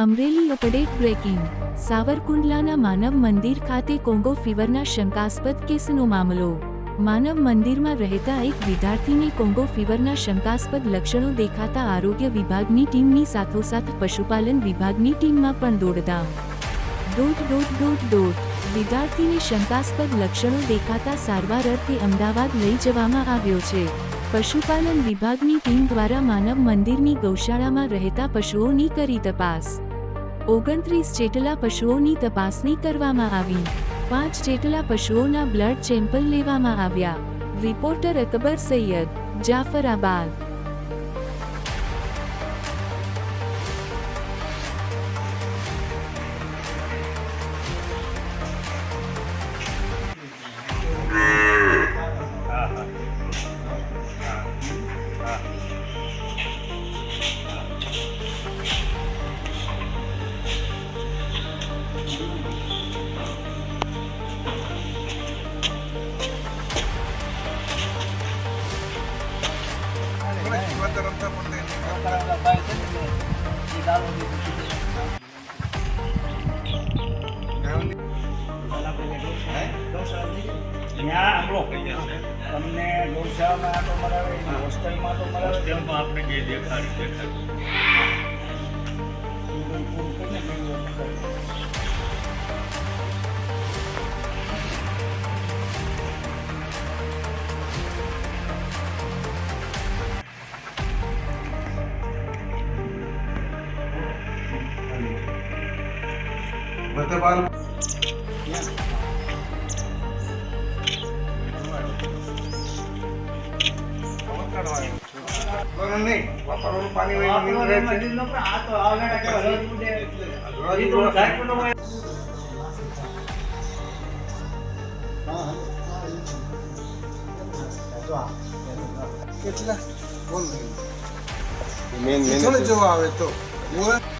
Amreli update breaking સાવરકુંડલાના માનવ મંદિર ખાતે કોંગો ફીવરના શંકાસ્પદ કેસનો મામલો. માનવ મંદિરમાં રહેતા એક વિદ્યાર્થીને કોંગો ફીવરના શંકાસ્પદ લક્ષણો દેખાતા આરોગ્ય વિભાગની ટીમની સાથોસાથ પશુપાલન વિભાગની ટીમમાં પણ દોડધામ દોઢ દોઢ દોઢ દોઢ વિદ્યાર્થીને શંકાસ્પદ લક્ષણો દેખાતા સારવાર અર્થે અમદાવાદ લઈ જવામાં આવ્યો છે. પશુપાલન વિભાગની ટીમ દ્વારા માનવ મંદિરની ગૌશાળામાં રહેતા પશુઓની કરી તપાસ. ઓગણત્રીસ જેટલા પશુઓની તપાસણી કરવામાં આવી. પાંચ જેટલા પશુઓના બ્લડ સેમ્પલ લેવામાં આવ્યા. રિપોર્ટર અકબર સૈયદ, જાફરાબાદ. તમને ગૌશાળામાં આટો મરાવે હોસ્ટેલમાં આટો મરાવે હોસ્ટેલમાં આપણે જે દેખાડી દેખાડી નહીં. વાપરવાનું પાણી હોય. કેટલા? બોલ મેન મેન જોવા આવે તો. બોલે